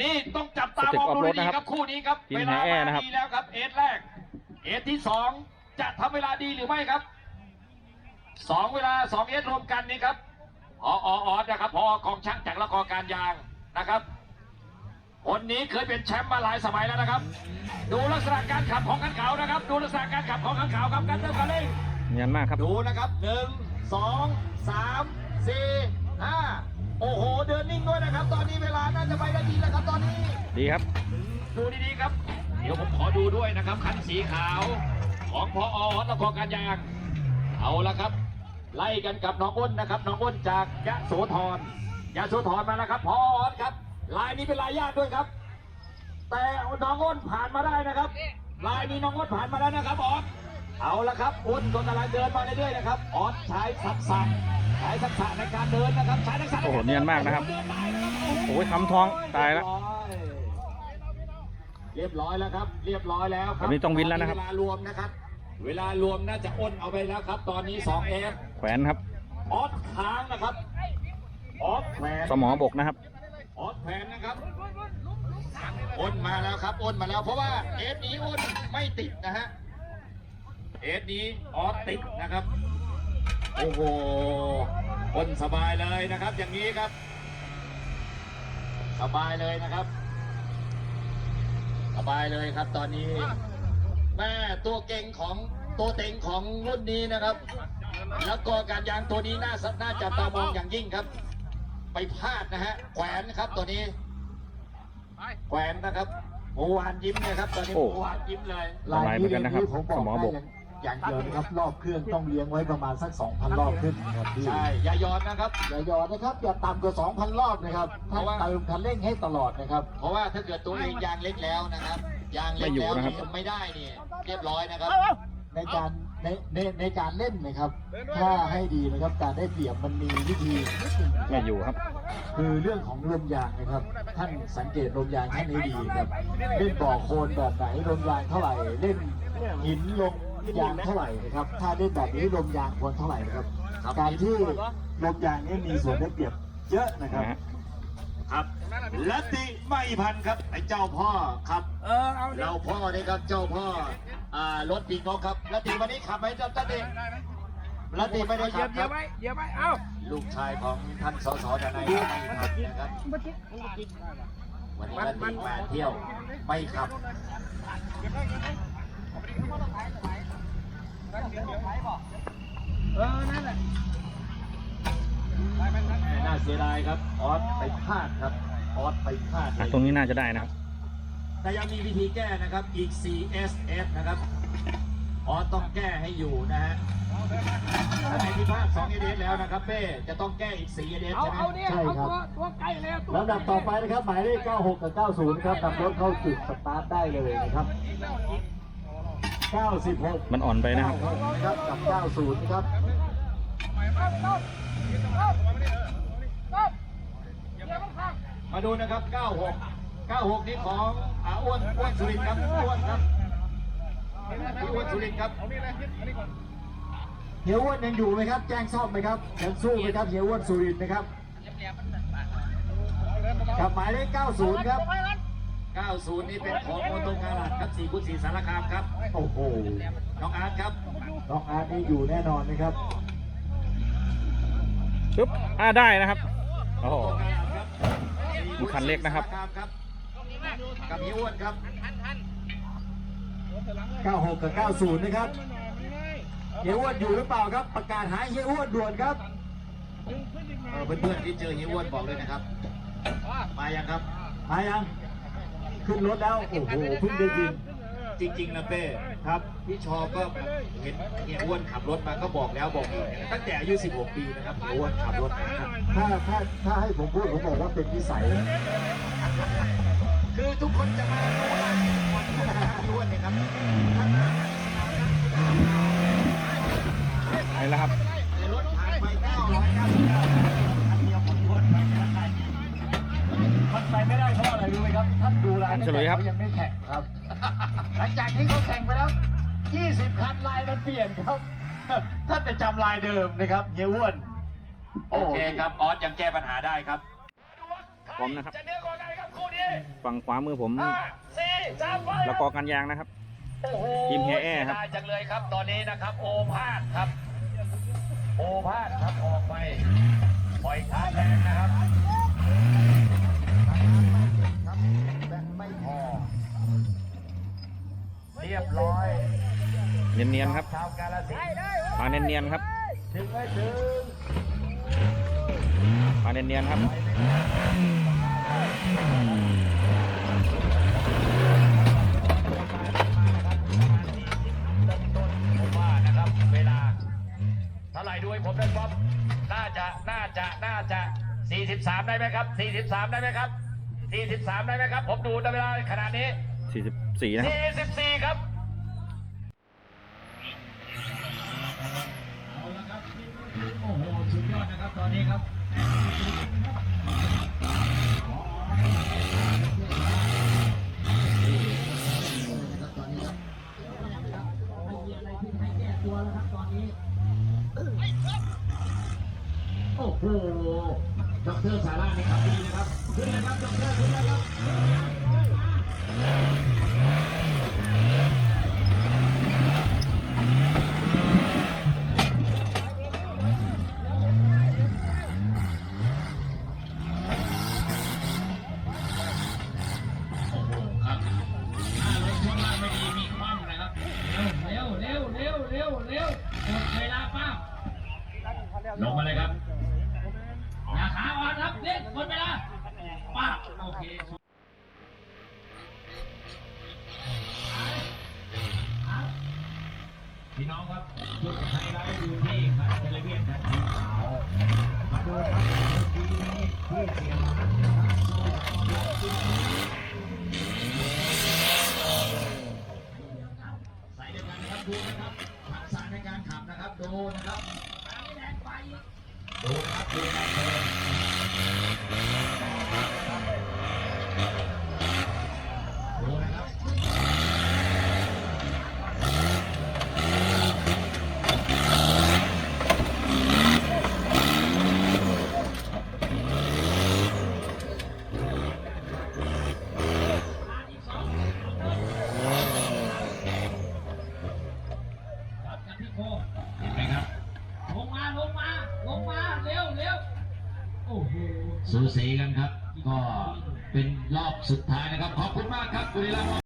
นี่ต้องจับตามองดูดีๆครับคู่นี้ครับทีมเวลาแห่นะครับมาดีแล้วครับเอสแรก เอสที่สองจะทำเวลาดีหรือไม่ครับสองเวลาสองเอสรวมกันนี่ครับพออออนะครับพอกองช่างจากละกอการยางนะครับ คนนี้เคยเป็นแชมป์มาหลายสมัยแล้วนะครับ ดูลักษณะการขับของขันขาวนะครับ ดูลักษณะการขับของขันขาวครับการเติมคันเร่งเนียนมากครับ ดูนะครับหนึ่งสองสามสี่ห้า โอ้โห เดินนิ่งด้วยนะครับ ตอนนี้เวลาน่าจะไปได้ดีแล้วครับตอนนี้ ดีครับ ดูดีๆครับ เดี๋ยวผมขอดูด้วยนะครับ คันสีขาวของพออตะกอการยาง เอาละครับ ไล่กันกับน้องอ้นนะครับ น้องอ้นจากยะโสธรยะโสธรมาแล้วครับ พออครับ ลายนี้เป็นลายญาติด้วยครับ แต่น้องอ้นผ่านมาได้นะครับ ลายนี้น้องอ้นผ่านมาแล้วนะครับออส เอาละครับอ้นก็กำลังเดินมาเรื่อยๆนะครับออสใช้ทักษะใช้ทักษะในการเดินนะครับใช้ทักษะใการโอ้โหเนียนมากนะครับเดิได้นะครับ โอ้ยคำท้องตายแล้ว เรียบร้อยแล้วครับ เรียบร้อยแล้วครัแบบนี้ต้องวินแล้วนะครับ เวลารวมนะครับ เวลารวมน่าจะอ้นเอาไปแล้วครับ ตอนนี้2เอฟแขวนครับ ออสค้างนะครับออสแขวนสมอบกนะครับ ออสแขวนนะครับอ้นมาแล้วครับอ้นมาแล้วเพราะว่าเอฟนี้อ้นไม่ติดนะฮะ เอฟนี้ออสติดนะครับ โอ้โหอ้นสบายเลยนะครับ อย่างนี้ครับ สบายเลยนะครับ สบายเลยครับตอนนี้ แม่ตัวเก่งของตัวเต็งของรุ่นนี้นะครับ แล้วก็การยางตัวนี้น่าสน่าจับตามองอย่างยิ่งครับ ไปพลาดนะฮะแขวนนะครับตัวนี้แขวนนะครับโอวานยิ้มเลยครับ ตอนนี้โอ้โอวานยิ้มเลยลายเหมือนกันนะครับผมบอกสมอบกได้ อย่างเดียวนะครับรอบเครื่องต้องเลี้ยงไว้ประมาณสัก 2,000 รอบขึ้นนะครับพี่ใช่อย่ายอนนะครับ อย่าหยอดนะครับอย่าต่ำกว่า 2,000 รอบนะครับเพท่านราะว่าเติมคันเร่งให้ตลอดนะครับ เพราะว่าถ้าเกิดตัวเองยางเล็กแล้วนะครับยางเล็กไม่อยู่แล้วนะครับนี่ไม่ได้นี่เรียบร้อยนะครับ ในการในในในการเล่นนะครับ ถ้าให้ดีนะครับการได้เปรียบมันมีวิธีนิดหนึ่งนะคไม่รับอยู่ครับ คือเรื่องของลมยางนะครับ ท่านสังเกตลมยางท่านให้ดีครับเล่นบ่อโคลนแบบไหนลมยางเท่าไหร่เล่นหินลม ยางเท่าไหร่นะครับ ถ้าเล่นแบบนี้ลมยางควรเท่าไหร่นะครับครับการที่ลมยางนี่มีส่วนได้เปรียบเยอะนะครับนะฮะครับลัตติไม่พันครับไอ้เจ้าพ่อครับ เออเอาเราพ่อนี่ครับเจ้าพ่ออ่ารถปีกนกครับลัตติวันนี้ขับไหมเจ้าตันเด็ลัตติไม่ได้เหยีขัยบบคเหยียรับบไว้เหยียบไว้เอ้าลูกชายของท่านสสดนายไม่ขับนะครับวันนี้ลัตติมาเที่ยวไม่ขับ เออ นั่นแหละน่าเสียดายครับ ออสไปพลาดครับ ออสไปพลาดเลอะยตรงนี้น่าจะได้นะครับ แต่ยังมีวิธีแก้นะครับ อีก CSS นะครับ ออสต้องแก้ให้อยู่นะฮะถ้าไหนที่พลาด2 ADS แล้วนะครับเป้จะต้องแก้อีก4 ADS เอาใช่ไหมเอาเนี่ยใช่เอาครับตัวตัวใกล้แล้วตัวลำดับต่อไปนะครับ หมายเลข 96 กับ 90 ครับนำรถเข้าจุดสตาร์ทได้เลยนะครับ 96มันอ่อนไปนะครับครับกับ 90นะครับมาดูนะครับ 96 96 นี่ของอาอ้วนอ้วนสุรินทร์ครับอ้วนครับพี่อ้วนสุรินทร์ครับเฮียอ้วนยังอยู่ไหมครับ แจ้งซ่อมไหมครับยังสู้ไหมครับเฮียอ้วนสุรินทร์นะครับกับหมายเลข90 ครับ 90 นี่เป็นของโมโตงาลัดครับ4คูณ4สารคามครับ โอ้โห น้องอาร์ตครับ น้องอาร์ตนี่อยู่แน่นอนนะครับปึ๊บอ่าได้นะครับ โอ้โหโมโตงาลัดครับมีคันเล็กนะครับสารามครับกับพี่อ้วนครับ 96 กับ 90 นะครับเฮียอ้วนอยู่หรือเปล่าครับ ประกาศหาเฮียอ้วนด่วนครับเออเพื่อนๆที่เจอเฮียอ้วนบอกเลยนะครับ มายังครับ มายัง ขึ้นรถแล้ว โอ้โหเพิ่งได้ยิน จริงๆนะเป้ครับ พี่ชอก็เห็นเฮียอ้วนขับรถมาก็บอกแล้วบอกอีกนะครับตั้งแต่อายุ 16 ปีนะครับเฮียอ้วนขับรถนะครับถ้าถ้าถ้าให้ผมพูดผมบอกว่าเป็นนิสัยคือทุกคนจะมาดูว่าคนที่มาเฮียอ้วนเนี่ยครับ ไปแล้วครับ ในรถผ่านไป999คันเดียวของเฮียอ้วนครับ มันไปไม่ได้เพราะอะไรรู้ไหมครับ ท่านดูราย เฉลยครับ เขายังไม่แข่งครับ หลังจากที่เขา แข่งไปแล้ว 20 คันลายมันเปลี่ยนครับ ท่านจะจำลายเดิมนะครับเฮียอ้วนโอเคครับออสยังแก้ปัญหาได้ครับคพร้อมนะครับจะเหนือกว่ากันครับคู่นี้ฝั่งขวามือผมห้าสี่สามไฟละกอการยางนะครับโอ้โหทีมเฮียแอ้ครับเสียดายจังเลยครับตอนนี้นะครับ โอภาสครับ โอภาสครับออกไปปล่อยท้าแรงนะครับไม่พอ เรียบร้อยเนียนๆครับชาวกาลสินธุ์มาเนียนๆครับถึงไม่ถึงมาเนียนๆครับผมว่านะครับเวลาเท่าไหร่ด้วยผมได้ป๊อปน่าจะน่าจะน่าจะ 43 ได้ไหมครับ 43 ได้ไหมครับ 43 ได้ไหมครับ ผมดูเวลาขนาดนี้ 44นะครับ 44 ครับโอ้โหสุดยอดนะครับตอนนี้ครับโอ้โหดอกเตอรสารานี่ครับดีนะครับ ขึ้นเลยครับดอกเตอรขึ้นเลยครับ โอ้โหครับถ้ารถช่วงล่างไม่ดีมีคว่ำนะครับ เร็วเร็ว เร็วเร็วเร็วหมดเวลาป้าลงมาเลยครับอย่าขาอ่อนครับเล่นหมดเวลาป้าโอเคพี่น้องครับจุดไฮไลท์อยู่ที่คันเทเลเวียนคันสีขาวมาดูครับทีนี้ที่เสียงนะครับใส่เดียวกันนะครับดูนะครับ ดูนะครับดูนะครับดูนะครับดูนะครับครับกันที่โคเห็นไหมครับ ลงมา ลงมา ลงมา เร็วเร็วโอ้โห สูสีกันครับ ก็เป็นรอบสุดท้ายนะครับ ขอบคุณมากครับบุรีรัมย์